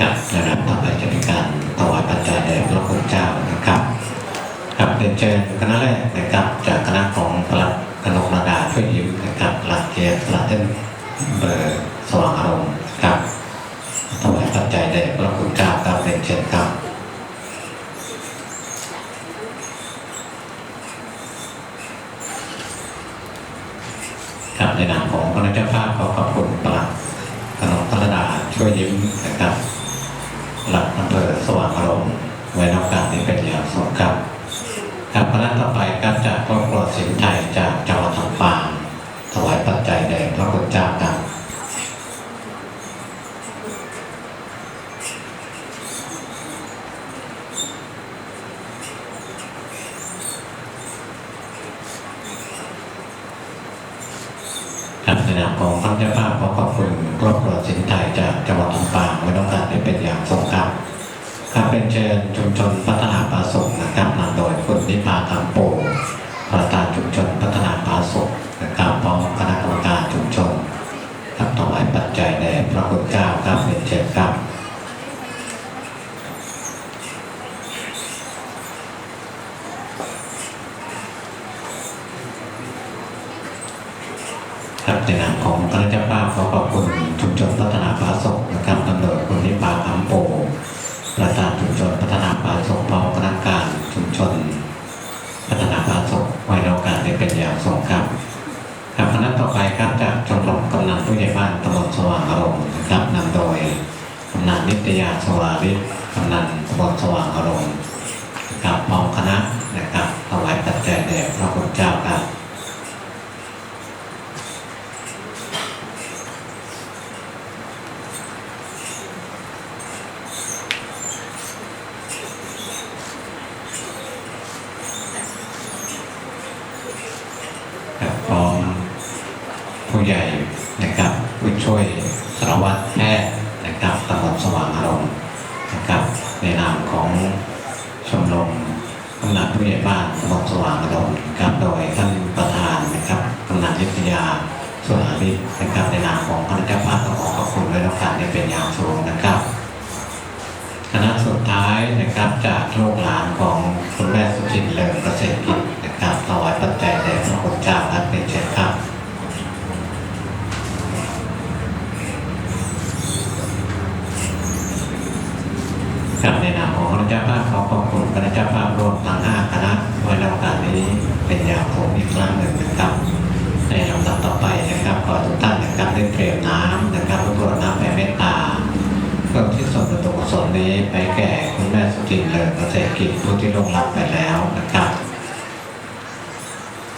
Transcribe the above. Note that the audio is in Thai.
ครับนะครับต่อไปจะเป็นการถวายปัจจัยแด่พระคุณเจ้านะครับครับเรียนเชิญคณะแรกนะครับจากคณะของพระกนกนาดาช่วยยิ้มนะครับหลักเกียรติหลักเต้นเบอร์สว่างอารมณ์ครับถวายปัจจัยแด่พระคุณเจ้าครับเรียนเชิญครับครับในนามของพระเจ้าภาพขอขอบคุณปลัดกนกธนดาช่วยยิ้มนะครับหลักอำเภอสว่างอารมณ์ไว้นอกการนี้เป็นอย่างสูงครับ ครับคณะต่อไปครับจากครอบครัวสินไทยจากจังหวัดลำปางถวายปัจจัยแด่พระคุณเจ้าครับครับในนามของพระเจ้าภาพขอขอบคุณครอบครัวสินไทยจากจังหวัดลำปางไว้นอกการนี้เป็นอย่างสูงครับครับเป็นเชิญชุมชนพัฒนาปาสุกนะครับนำโดย นิพาคำโปประธานชุมชนพัฒนาปาสุกนะครับพร้อมคณะกรรมการชุมชนครับถวายปัจจัยแด่พระคุณเจ้าครับเป็นเชิญครับครับในนามของคณะเจ้าภาพขอขอบคุณชุมชนพัฒนาปาสุกนะครับนำโดยคุณนิพาคำโปประธานชุมชนพัฒนาป่าสงพร้อมคณะการชุมชน พัฒนาป่าสงไว้ในโอกา ส่งครับครับคณะต่อไปครับจากชมรมกำนันผู้ใหญ่บ้านตำบลสว่างอารมณ์นะครับนำโดยกำนันนิตยาสวาริศกำนันตำบลสว่างอารมณ์ครับพร้อมคณะนะครับถวายปัจจัยแด่พระคุณเจ้าครับ ครับพร้อม ผู้ใหญ่นะครับผู้ช่วยสารวัตรแพทย์นะครับตำบลสว่างอารมณ์นะครับ ในนามของชมรมกำนันผู้ใหญ่บ้านตำบลสว่างอารมณ์ครับโดยท่านประธานนะครับกำนันยิทยาสุราริศนะครับในนามของคณะเจ้าภาพต้องขอขอบคุณไว้ในโอกาสนี้เป็นอย่างสูงนะครับคณะสุดท้ายนะครับจากลูกหลานของคุณแม่สุจินเลิศเกษตรกิจนะครับถวายปัจจัยแด่พระคุณเจ้าครับเป็นเช่นครับในนามของคณะเจ้าภาพ ขอบคุณคณะเจ้าภาพรวมทั้งห้าคณะไว้ในโอกาสนี้เป็นอย่างผมอีกครั้งหนึ่งนะครับ ในลำดับต่อไปนะครับขอทุกท่านนะครับได้เตรียมน้ำนะครับรวบน้ำแผ่เมตตาเพื่อที่ส่วนประตูกุศลนี้ไปแก่คุณแม่สุจินเลิศเกษตรกิจผู้ที่ลงรับไปแล้วนะครับ